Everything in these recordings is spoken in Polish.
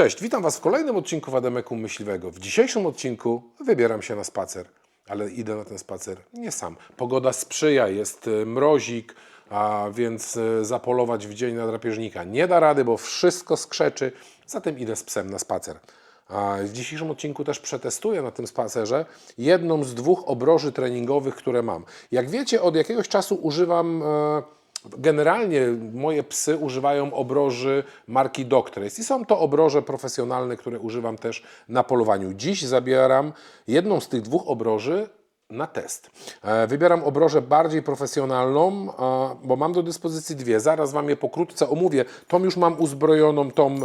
Cześć, witam Was w kolejnym odcinku Wademeku Myśliwego. W dzisiejszym odcinku wybieram się na spacer, ale idę na ten spacer nie sam. Pogoda sprzyja, jest e, mrozik, a więc e, zapolować w dzień na drapieżnika nie da rady, bo wszystko skrzeczy, zatem idę z psem na spacer. A w dzisiejszym odcinku też przetestuję na tym spacerze jedną z dwóch obroży treningowych, które mam. Jak wiecie, od jakiegoś czasu używam e, Generalnie moje psy używają obroży marki Doctrace i są to obroże profesjonalne, które używam też na polowaniu. Dziś zabieram jedną z tych dwóch obroży na test. E, Wybieram obrożę bardziej profesjonalną, e, bo mam do dyspozycji dwie. Zaraz Wam je pokrótce omówię. Tą już mam uzbrojoną, tą e,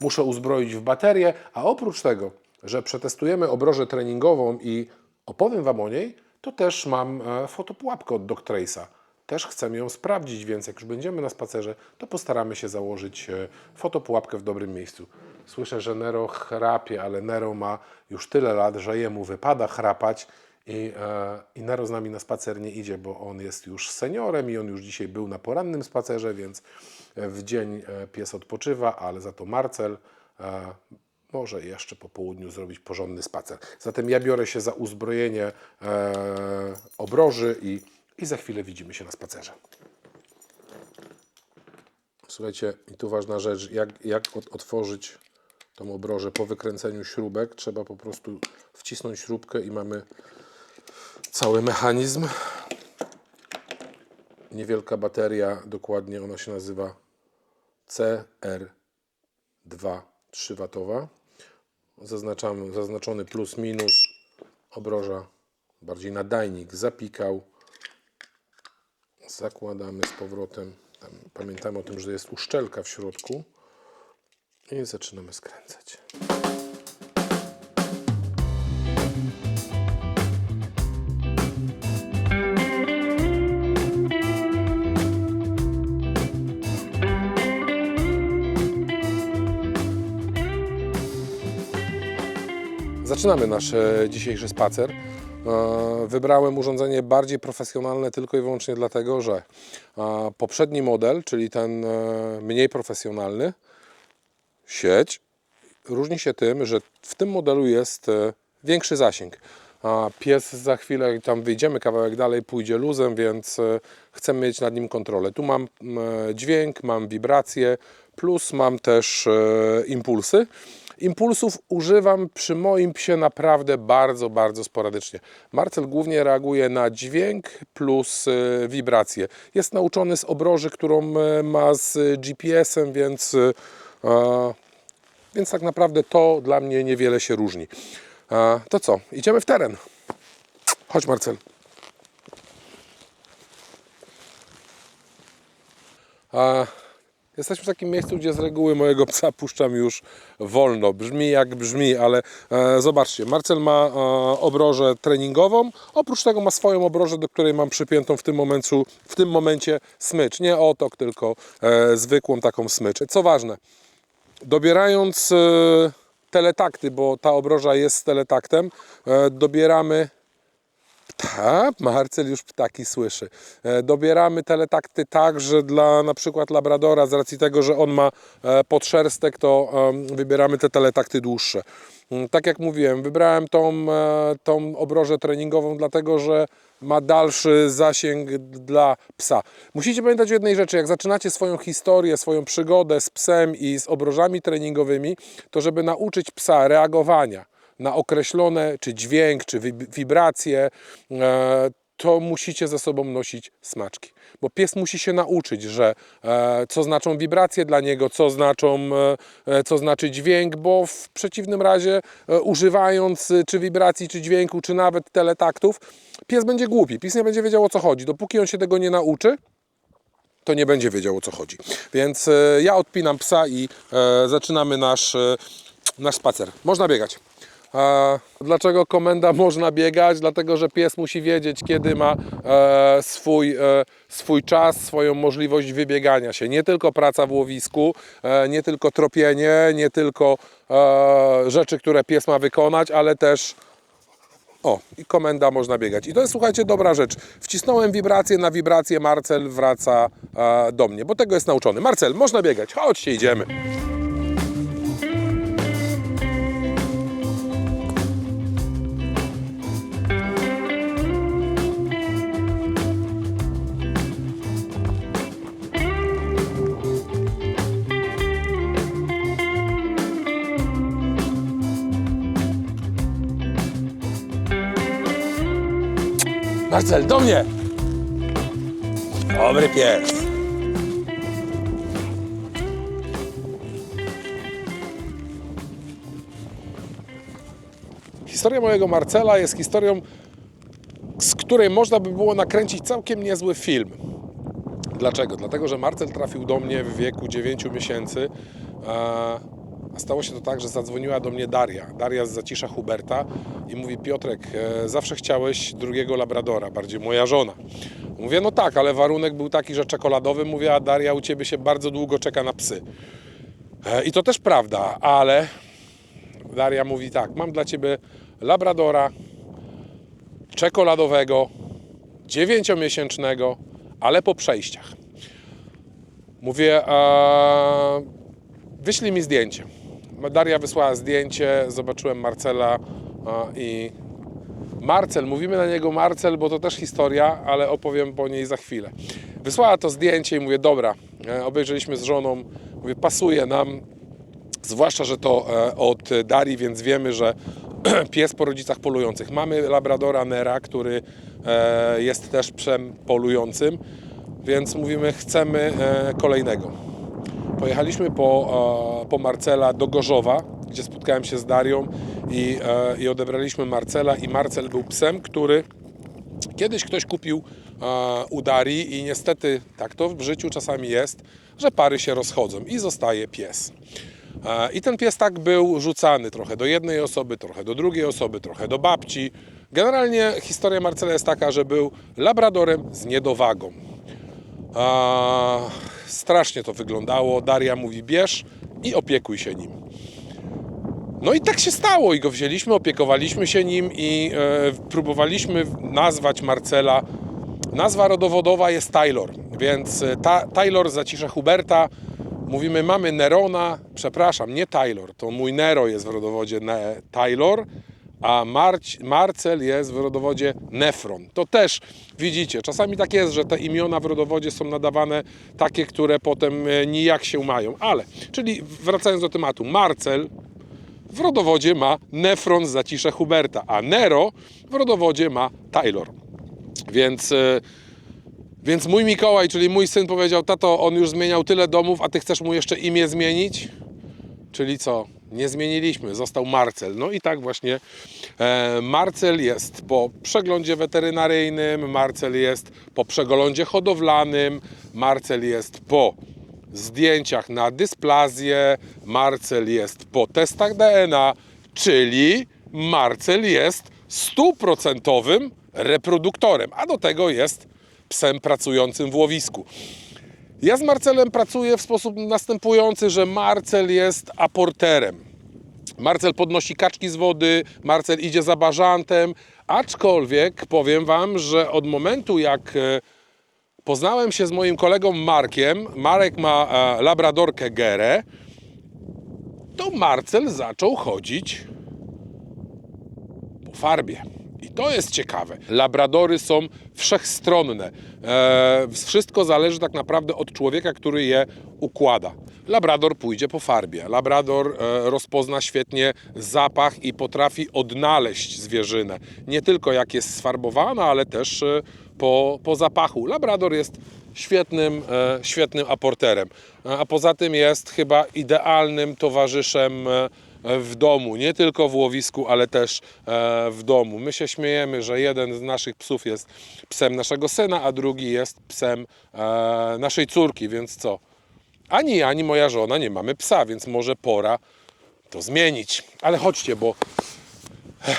muszę uzbroić w baterię, a oprócz tego, że przetestujemy obrożę treningową i opowiem Wam o niej, to też mam fotopułapkę od Doctrace'a też chcemy ją sprawdzić, więc jak już będziemy na spacerze, to postaramy się założyć e, fotopułapkę w dobrym miejscu. Słyszę, że Nero chrapie, ale Nero ma już tyle lat, że jemu wypada chrapać i, e, i Nero z nami na spacer nie idzie, bo on jest już seniorem i on już dzisiaj był na porannym spacerze, więc e, w dzień e, pies odpoczywa, ale za to Marcel e, może jeszcze po południu zrobić porządny spacer. Zatem ja biorę się za uzbrojenie e, obroży i, i za chwilę widzimy się na spacerze. Słuchajcie, i tu ważna rzecz, jak, jak otworzyć tą obrożę po wykręceniu śrubek. Trzeba po prostu wcisnąć śrubkę i mamy cały mechanizm. Niewielka bateria, dokładnie ona się nazywa CR2 3W. Zaznaczamy, zaznaczony plus minus, obroża bardziej nadajnik zapikał. Zakładamy z powrotem. Tam, pamiętamy o tym, że jest uszczelka w środku. I zaczynamy skręcać. Zaczynamy nasz e, dzisiejszy spacer. E, Wybrałem urządzenie bardziej profesjonalne tylko i wyłącznie dlatego, że e, poprzedni model, czyli ten e, mniej profesjonalny, sieć, różni się tym, że w tym modelu jest większy zasięg. Pies za chwilę, tam wyjdziemy kawałek dalej, pójdzie luzem, więc chcemy mieć nad nim kontrolę. Tu mam dźwięk, mam wibracje, plus mam też impulsy. Impulsów używam przy moim psie naprawdę bardzo, bardzo sporadycznie. Marcel głównie reaguje na dźwięk plus e, wibracje. Jest nauczony z obroży, którą e, ma z GPS-em, więc, e, więc tak naprawdę to dla mnie niewiele się różni. E, To co? Idziemy w teren. Chodź Marcel. Jesteśmy w takim miejscu, gdzie z reguły mojego psa puszczam już wolno. Brzmi jak brzmi, ale e, zobaczcie, Marcel ma e, obrożę treningową. Oprócz tego ma swoją obrożę, do której mam przypiętą w tym, momencie, w tym momencie smycz. Nie otok, tylko e, zwykłą taką smycz. Co ważne, dobierając e, teletakty, bo ta obroża jest z teletaktem, e, dobieramy tak, Marcel już ptaki słyszy. E, Dobieramy teletakty tak, że dla na przykład Labradora, z racji tego, że on ma e, podszerstek, to wybieramy te teletakty dłuższe. Mm, Tak jak mówiłem, wybrałem tą, e, tą obrożę treningową, dlatego że ma dalszy zasięg dla psa. Musicie pamiętać o jednej rzeczy, jak zaczynacie swoją historię, swoją przygodę z psem i z obrożami treningowymi, to żeby nauczyć psa reagowania na określone czy dźwięk, czy wib- wibracje, e, to musicie ze sobą nosić smaczki. Bo pies musi się nauczyć, że e, co znaczą wibracje dla niego, co, znaczą, e, co znaczy dźwięk, bo w przeciwnym razie używając czy wibracji, czy dźwięku, czy nawet teletaktów, pies będzie głupi. Pies nie będzie wiedział o co chodzi. Dopóki on się tego nie nauczy, to nie będzie wiedział o co chodzi. Więc ja odpinam psa i zaczynamy nasz, nasz spacer. Można biegać. Dlaczego komenda można biegać? Dlatego, że pies musi wiedzieć, kiedy ma e, swój, e, swój czas, swoją możliwość wybiegania się. Nie tylko praca w łowisku, e, nie tylko tropienie, nie tylko rzeczy, które pies ma wykonać, ale też o, i komenda można biegać. I to jest, słuchajcie, dobra rzecz. Wcisnąłem wibrację na wibrację, Marcel wraca e, do mnie, bo tego jest nauczony. Marcel, można biegać, chodźcie, idziemy. Marcel, do mnie! Dobry pies. Historia mojego Marcela jest historią, z której można by było nakręcić całkiem niezły film. Dlaczego? Dlatego, że Marcel trafił do mnie w wieku 9 miesięcy. A stało się to tak, że zadzwoniła do mnie Daria. Daria z Zacisza Huberta i mówi: Piotrek, e, zawsze chciałeś drugiego labradora, bardziej moja żona. Mówię: No tak, ale warunek był taki, że czekoladowy. Mówię: A Daria, u ciebie się bardzo długo czeka na psy. E, I to też prawda, ale Daria mówi tak: Mam dla ciebie labradora czekoladowego, dziewięciomiesięcznego, ale po przejściach. Mówię, a wyślij mi zdjęcie. Daria wysłała zdjęcie, zobaczyłem Marcela i Marcel, mówimy na niego Marcel, bo to też historia, ale opowiem po niej za chwilę. Wysłała to zdjęcie i mówię, dobra, e, obejrzeliśmy z żoną, mówię, pasuje nam, zwłaszcza, że to e, od Darii, więc wiemy, że pies po rodzicach polujących. Mamy Labradora Nera, który e, jest też psem polującym, więc mówimy, chcemy kolejnego. Pojechaliśmy po, e, po Marcela do Gorzowa, gdzie spotkałem się z Darią i, e, i odebraliśmy Marcela i Marcel był psem, który kiedyś ktoś kupił e, u Darii i niestety tak to w życiu czasami jest, że pary się rozchodzą i zostaje pies. I ten pies tak był rzucany trochę do jednej osoby, trochę do drugiej osoby, trochę do babci. Generalnie historia Marcela jest taka, że był labradorem z niedowagą. Strasznie to wyglądało. Daria mówi: bierz i opiekuj się nim. No i tak się stało i go wzięliśmy, opiekowaliśmy się nim i e, próbowaliśmy nazwać Marcela. Nazwa rodowodowa jest Taylor, więc e, ta, Taylor zacisza Huberta. Mówimy, mamy Nerona, przepraszam, nie Taylor, to mój Nero jest w rodowodzie ne, Taylor, a Marcel jest w rodowodzie Nefron. To też widzicie, czasami tak jest, że te imiona w rodowodzie są nadawane takie, które potem e, nijak się mają. Ale, czyli wracając do tematu, Marcel w rodowodzie ma Nefron z zacisze Huberta, a Nero w rodowodzie ma Taylor. Więc... E, więc mój Mikołaj, czyli mój syn powiedział, tato, on już zmieniał tyle domów, a ty chcesz mu jeszcze imię zmienić? Czyli co? Nie zmieniliśmy, został Marcel. No i tak właśnie e, Marcel jest po przeglądzie weterynaryjnym, Marcel jest po przeglądzie hodowlanym, Marcel jest po zdjęciach na dysplazję, Marcel jest po testach DNA, czyli Marcel jest stuprocentowym reproduktorem, a do tego jest psem pracującym w łowisku. Ja z Marcelem pracuję w sposób następujący, że Marcel jest aporterem. Marcel podnosi kaczki z wody, Marcel idzie za bażantem, aczkolwiek powiem Wam, że od momentu jak e, poznałem się z moim kolegą Markiem, Marek ma e, labradorkę Gerę, to Marcel zaczął chodzić po farbie. I to jest ciekawe. Labradory są wszechstronne. E, wszystko zależy tak naprawdę od człowieka, który je układa. Labrador pójdzie po farbie. Labrador e, rozpozna świetnie zapach i potrafi odnaleźć zwierzynę. Nie tylko jak jest sfarbowana, ale też e, po, po zapachu. Labrador jest świetnym, e, świetnym aporterem. E, a poza tym jest chyba idealnym towarzyszem e, w domu, nie tylko w łowisku, ale też e, w domu. My się śmiejemy, że jeden z naszych psów jest psem naszego syna, a drugi jest psem e, naszej córki, więc co? Ani ja, ani moja żona nie mamy psa, więc może pora to zmienić. Ale chodźcie, bo,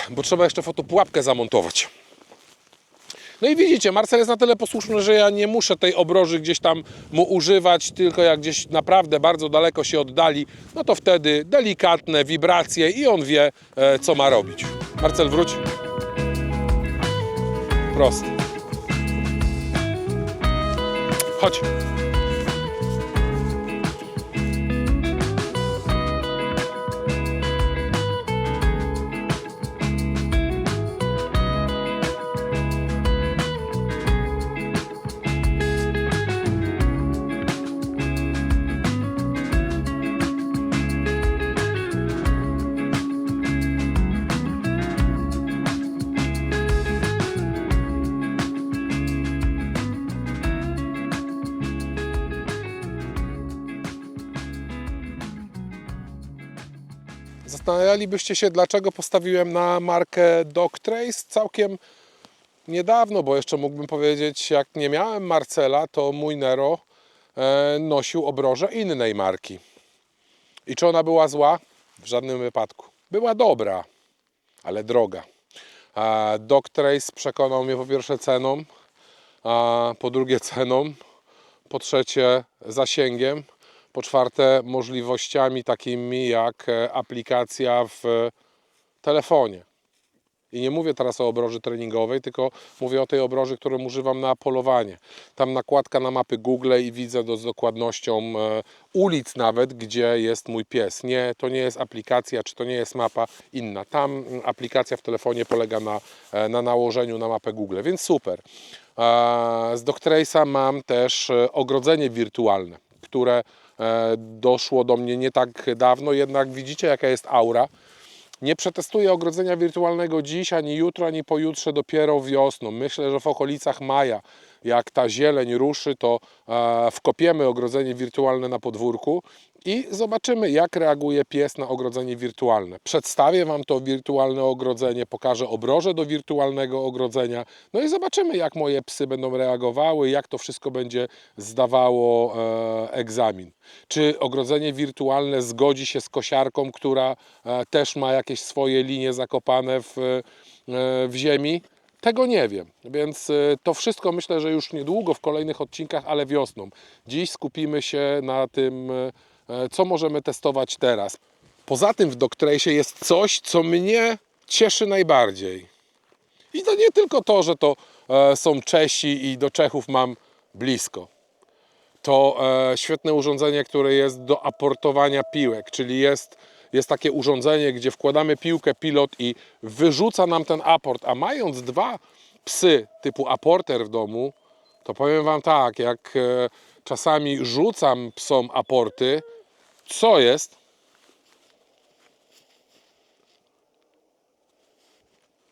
bo trzeba jeszcze fotopułapkę zamontować. No i widzicie, Marcel jest na tyle posłuszny, że ja nie muszę tej obroży gdzieś tam mu używać, tylko jak gdzieś naprawdę bardzo daleko się oddali, no to wtedy delikatne wibracje i on wie, e, co ma robić. Marcel, wróć. Prost. Chodź. Zastanawialibyście się, dlaczego postawiłem na markę Dogtrace całkiem niedawno, bo jeszcze mógłbym powiedzieć, jak nie miałem Marcela, to mój Nero e, nosił obroże innej marki. I czy ona była zła? W żadnym wypadku. Była dobra, ale droga. A Dogtrace przekonał mnie po pierwsze ceną, po drugie ceną, po trzecie zasięgiem, po czwarte możliwościami takimi jak e, aplikacja w telefonie. I nie mówię teraz o obroży treningowej, tylko mówię o tej obroży, którą używam na polowanie. Tam nakładka na mapy Google i widzę z dokładnością e, ulic nawet, gdzie jest mój pies. Nie, to nie jest aplikacja, czy to nie jest mapa inna. Tam mm, aplikacja w telefonie polega na, e, na nałożeniu na mapę Google, więc super. E, Z Doctrace'a mam też e, ogrodzenie wirtualne, które e, doszło do mnie nie tak dawno, jednak widzicie jaka jest aura. Nie przetestuję ogrodzenia wirtualnego dziś, ani jutro, ani pojutrze, dopiero wiosną. Myślę, że w okolicach maja, jak ta zieleń ruszy, to e, wkopiemy ogrodzenie wirtualne na podwórku i zobaczymy, jak reaguje pies na ogrodzenie wirtualne. Przedstawię Wam to wirtualne ogrodzenie, pokażę obroże do wirtualnego ogrodzenia, no i zobaczymy, jak moje psy będą reagowały, jak to wszystko będzie zdawało e, egzamin. Czy ogrodzenie wirtualne zgodzi się z kosiarką, która e, też ma jakieś swoje linie zakopane w, e, w ziemi? Tego nie wiem, więc e, to wszystko myślę, że już niedługo w kolejnych odcinkach, ale wiosną. Dziś skupimy się na tym, e, co możemy testować teraz. Poza tym w Doctrace jest coś, co mnie cieszy najbardziej. I to nie tylko to, że to e, są Czesi i do Czechów mam blisko. To e, świetne urządzenie, które jest do aportowania piłek, czyli jest, jest takie urządzenie, gdzie wkładamy piłkę pilot i wyrzuca nam ten aport. A mając dwa psy typu aporter w domu, to powiem Wam tak, jak e, czasami rzucam psom aporty, co jest?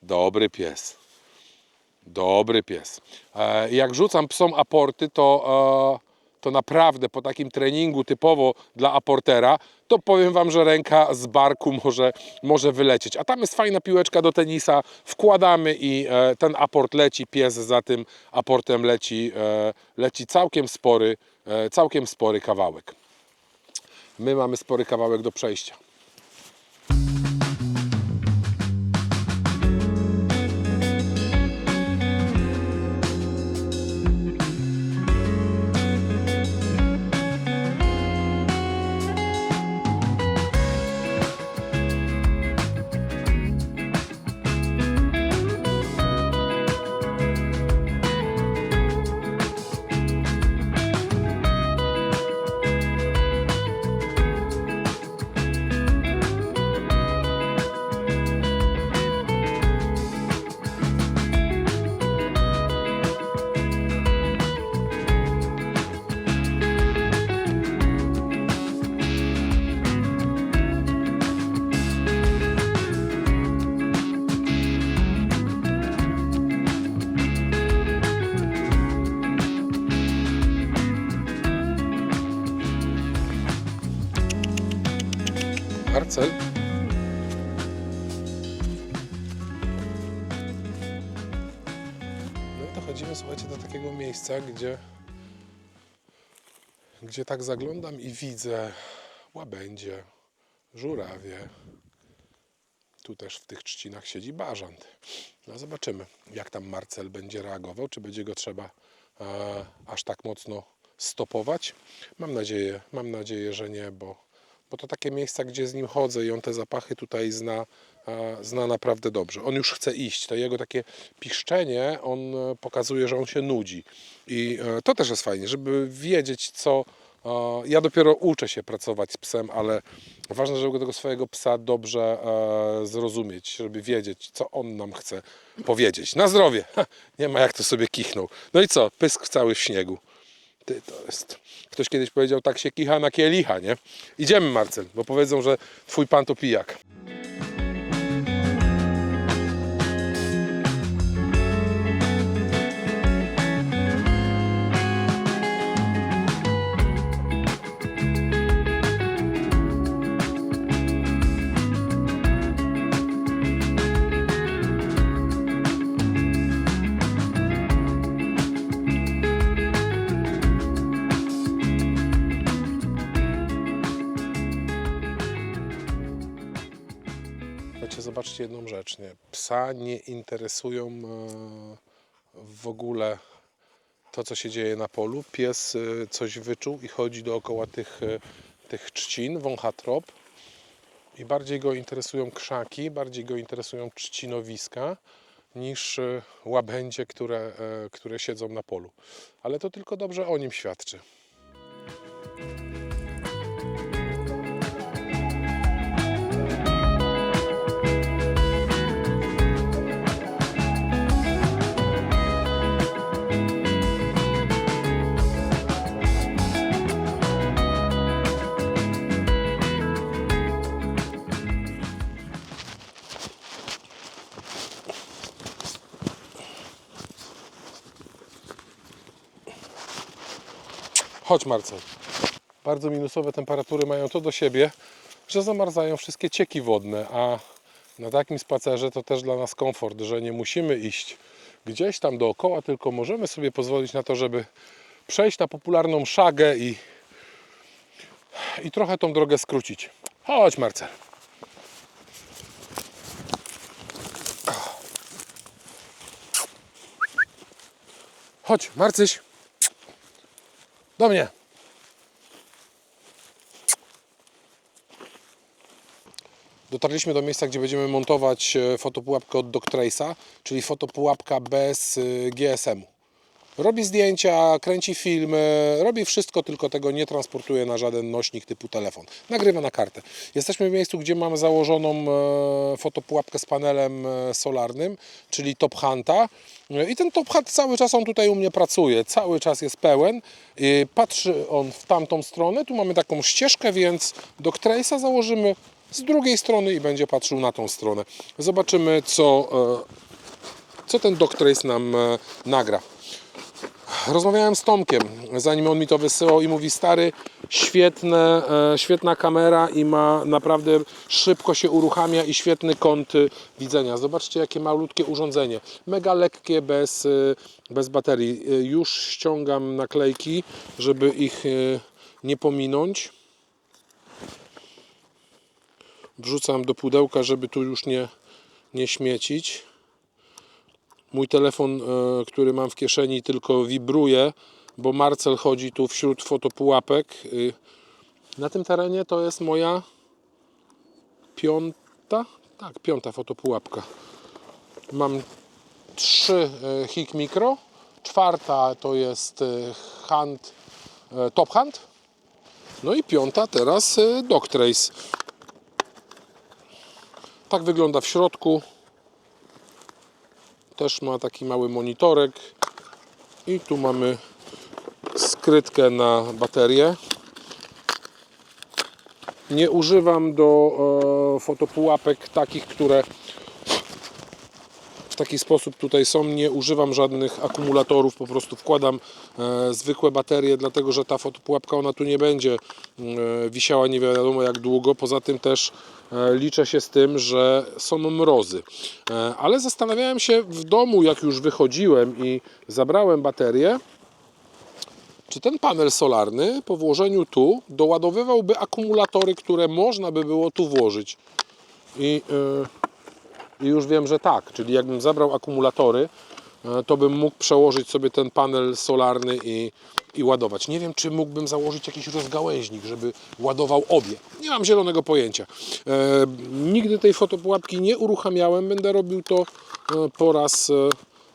Dobry pies. Dobry pies. E, Jak rzucam psom aporty, to, e, to naprawdę po takim treningu typowo dla aportera, to powiem Wam, że ręka z barku może, może wylecieć. A tam jest fajna piłeczka do tenisa, wkładamy i e, ten aport leci, pies za tym aportem leci, e, leci całkiem spory, e, całkiem spory kawałek. My mamy spory kawałek do przejścia. Gdzie, gdzie tak zaglądam i widzę łabędzie, żurawie. Tu też w tych trzcinach siedzi bażant. No zobaczymy, jak tam Marcel będzie reagował, czy będzie go trzeba e, aż tak mocno stopować. Mam nadzieję, mam nadzieję, że nie, bo, bo to takie miejsca, gdzie z nim chodzę i on te zapachy tutaj zna, zna naprawdę dobrze. On już chce iść. To jego takie piszczenie, on e, pokazuje, że on się nudzi. I e, to też jest fajnie, żeby wiedzieć, co. Ja dopiero uczę się pracować z psem, ale ważne, żeby tego swojego psa dobrze e, zrozumieć, żeby wiedzieć, co on nam chce powiedzieć. Na zdrowie! Nie ma jak to sobie kichnął. No i co? Pysk cały w śniegu. Ty, to jest... Ktoś kiedyś powiedział, tak się kicha na kielicha, nie? Idziemy, Marcel, bo powiedzą, że twój pan to pijak. Psa nie interesują e, w ogóle to, co się dzieje na polu. Pies e, coś wyczuł i chodzi dookoła tych, e, tych trzcin, wącha trop. I bardziej go interesują krzaki, bardziej go interesują trzcinowiska niż łabędzie, które, które siedzą na polu. Ale to tylko dobrze o nim świadczy. Chodź Marcel. Bardzo minusowe temperatury mają to do siebie, że zamarzają wszystkie cieki wodne, a na takim spacerze to też dla nas komfort, że nie musimy iść gdzieś tam dookoła, tylko możemy sobie pozwolić na to, żeby przejść na popularną szagę i, i trochę tą drogę skrócić. Chodź Marcel. Chodź, Marcyś. Do mnie. Dotarliśmy do miejsca, gdzie będziemy montować e, fotopułapkę od Doctrace'a, czyli fotopułapka bez e, GSM-u. Robi zdjęcia, kręci filmy, robi wszystko, tylko tego nie transportuje na żaden nośnik typu telefon. Nagrywa na kartę. Jesteśmy w miejscu, gdzie mamy założoną e, fotopułapkę z panelem e, solarnym, czyli Top Hunta. E, I ten Top Hunt cały czas on tutaj u mnie pracuje, cały czas jest pełen. Patrzy on w tamtą stronę, tu mamy taką ścieżkę, więc do Trace'a założymy z drugiej strony i będzie patrzył na tą stronę. Zobaczymy, co, co ten Doctrace nam nagra. Rozmawiałem z Tomkiem, zanim on mi to wysyłał i mówi stary, świetne, e, świetna kamera i ma naprawdę szybko się uruchamia i świetny kąt y, widzenia. Zobaczcie jakie malutkie urządzenie. Mega lekkie, bez, y, bez baterii. Y, Już ściągam naklejki, żeby ich nie pominąć. Wrzucam do pudełka, żeby tu już nie, nie śmiecić. Mój telefon, e, który mam w kieszeni, tylko wibruje, bo Marcel chodzi tu wśród fotopułapek. Y, Na tym terenie to jest moja piąta, tak, piąta fotopułapka. Mam trzy e, Hik Micro, czwarta to jest e, e, Top Hunt, no i piąta teraz e, Doctrace. Tak wygląda w środku. Też ma taki mały monitorek. I tu mamy skrytkę na baterię. Nie używam do e, fotopułapek takich, które w taki sposób tutaj są. Nie używam żadnych akumulatorów, po prostu wkładam e, zwykłe baterie, dlatego że ta fotopułapka ona tu nie będzie e, wisiała nie wiadomo jak długo. Poza tym też liczę się z tym, że są mrozy. E, ale zastanawiałem się w domu, jak już wychodziłem i zabrałem baterię, czy ten panel solarny po włożeniu tu doładowywałby akumulatory, które można by było tu włożyć. I, e, i już wiem, że tak. Czyli jakbym zabrał akumulatory, e, to bym mógł przełożyć sobie ten panel solarny i, i ładować. Nie wiem, czy mógłbym założyć jakiś rozgałęźnik, żeby ładował obie. Nie mam zielonego pojęcia. E, nigdy tej fotopułapki nie uruchamiałem. Będę robił to e, po raz, e,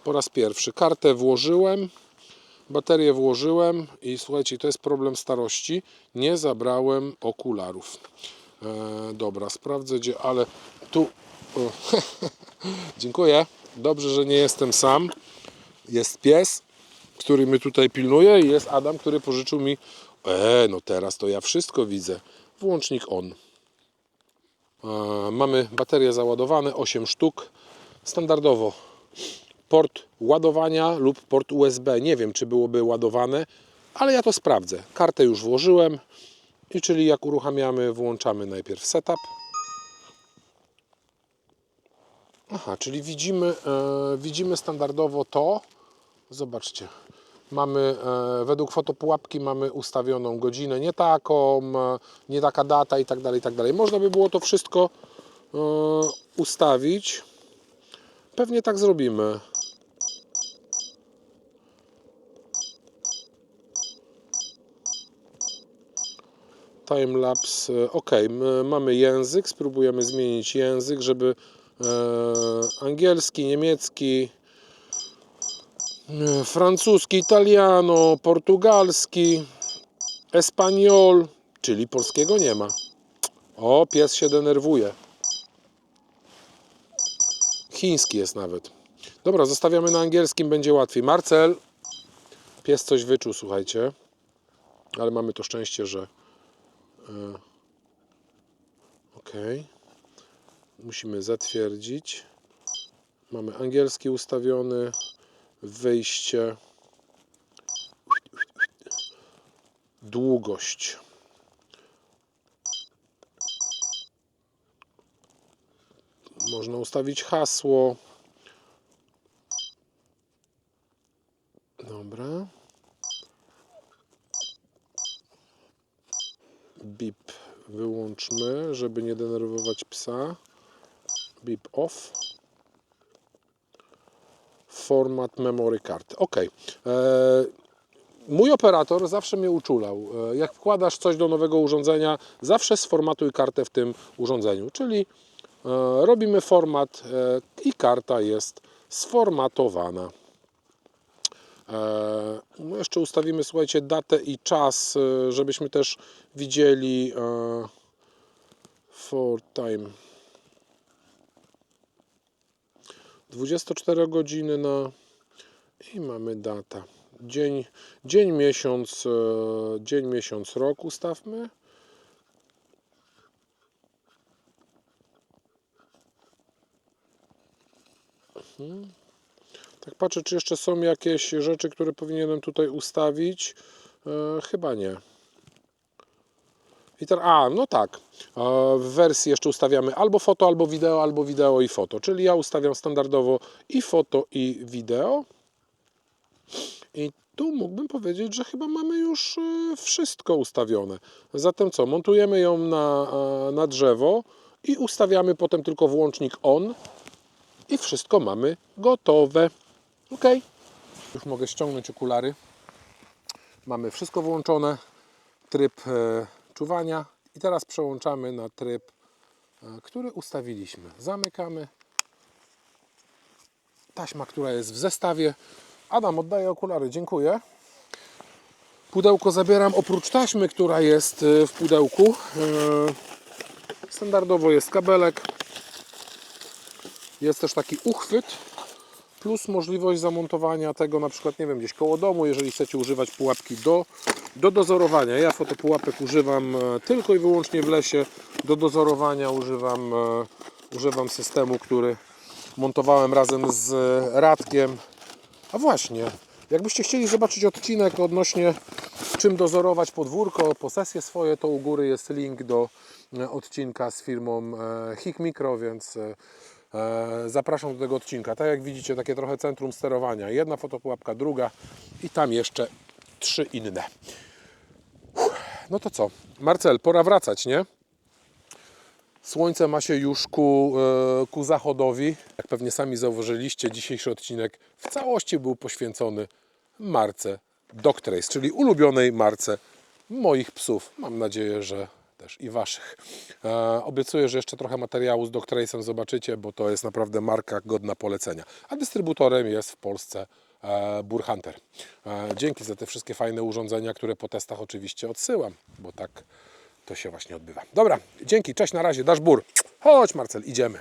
po raz pierwszy. Kartę włożyłem. Baterię włożyłem i słuchajcie, to jest problem starości. Nie zabrałem okularów. E, dobra, sprawdzę gdzie, ale tu. O, dziękuję. Dobrze, że nie jestem sam. Jest pies, który mnie tutaj pilnuje i jest Adam, który pożyczył mi. E, no teraz to ja wszystko widzę. Włącznik on. E, mamy baterie załadowane, 8 sztuk. Standardowo port ładowania lub port USB. Nie wiem, czy byłoby ładowane, ale ja to sprawdzę. Kartę już włożyłem i czyli jak uruchamiamy, włączamy najpierw setup. Aha, czyli widzimy, e, widzimy standardowo to. Zobaczcie. Mamy e, według fotopułapki mamy ustawioną godzinę nie taką, e, nie taka data i tak dalej, i tak dalej. Można by było to wszystko ustawić. Pewnie tak zrobimy. Timelapse. e, Ok, my mamy język. Spróbujemy zmienić język, żeby e, angielski, niemiecki, e, francuski, italiano, portugalski, espanol, czyli polskiego nie ma. O, pies się denerwuje. Chiński jest nawet. Dobra, zostawiamy na angielskim, będzie łatwiej. Marcel, pies coś wyczuł, słuchajcie. Ale mamy to szczęście, że. E, ok. Musimy zatwierdzić. Mamy angielski ustawiony. Wyjście. Długość. Można ustawić hasło. Dobra. Bip wyłączmy, żeby nie denerwować psa. Bip off. Format memory card. Ok. Eee, Mój operator zawsze mnie uczulał. E, Jak wkładasz coś do nowego urządzenia, zawsze sformatuj kartę w tym urządzeniu. Czyli e, robimy format e, i karta jest sformatowana. E, No jeszcze ustawimy, słuchajcie, datę i czas, e, żebyśmy też widzieli e, for time. 24 godziny na i mamy data. Dzień, dzień, miesiąc, e, dzień, miesiąc, rok ustawmy. Mhm. Tak patrzę, czy jeszcze są jakieś rzeczy, które powinienem tutaj ustawić. E, chyba nie. I teraz, a, no tak. E, W wersji jeszcze ustawiamy albo foto, albo wideo, albo wideo i foto. Czyli ja ustawiam standardowo i foto, i wideo. I tu mógłbym powiedzieć, że chyba mamy już e, wszystko ustawione. Zatem co? Montujemy ją na, e, na drzewo i ustawiamy potem tylko włącznik on i wszystko mamy gotowe. Ok. Już mogę ściągnąć okulary. Mamy wszystko włączone. Tryb i teraz przełączamy na tryb, e, który ustawiliśmy. Zamykamy. Taśma, która jest w zestawie. Adam, oddaję okulary, dziękuję. Pudełko zabieram oprócz taśmy, która jest e, w pudełku. e, Standardowo jest kabelek. Jest też taki uchwyt, plus możliwość zamontowania tego na przykład, nie wiem, gdzieś koło domu, jeżeli chcecie używać pułapki do, do dozorowania. Ja fotopułapek używam e, tylko i wyłącznie w lesie. Do dozorowania używam, e, używam systemu, który montowałem razem z Radkiem. A właśnie, jakbyście chcieli zobaczyć odcinek odnośnie czym dozorować podwórko, posesje swoje, to u góry jest link do e, odcinka z firmą e, Hik Micro, więc e, e, zapraszam do tego odcinka. Tak jak widzicie, takie trochę centrum sterowania. Jedna fotopułapka, druga i tam jeszcze trzy inne. Uff, No to co? Marcel, pora wracać, nie? Słońce ma się już ku, e, ku zachodowi. Jak pewnie sami zauważyliście, dzisiejszy odcinek w całości był poświęcony marce Dog Trace, czyli ulubionej marce moich psów. Mam nadzieję, że też i waszych. E, obiecuję, że jeszcze trochę materiału z Dog Trace'em zobaczycie, bo to jest naprawdę marka godna polecenia. A dystrybutorem jest w Polsce Burhunter. E, dzięki za te wszystkie fajne urządzenia, które po testach oczywiście odsyłam, bo tak to się właśnie odbywa. Dobra, dzięki, cześć, na razie, dasz bur. Chodź Marcel, idziemy.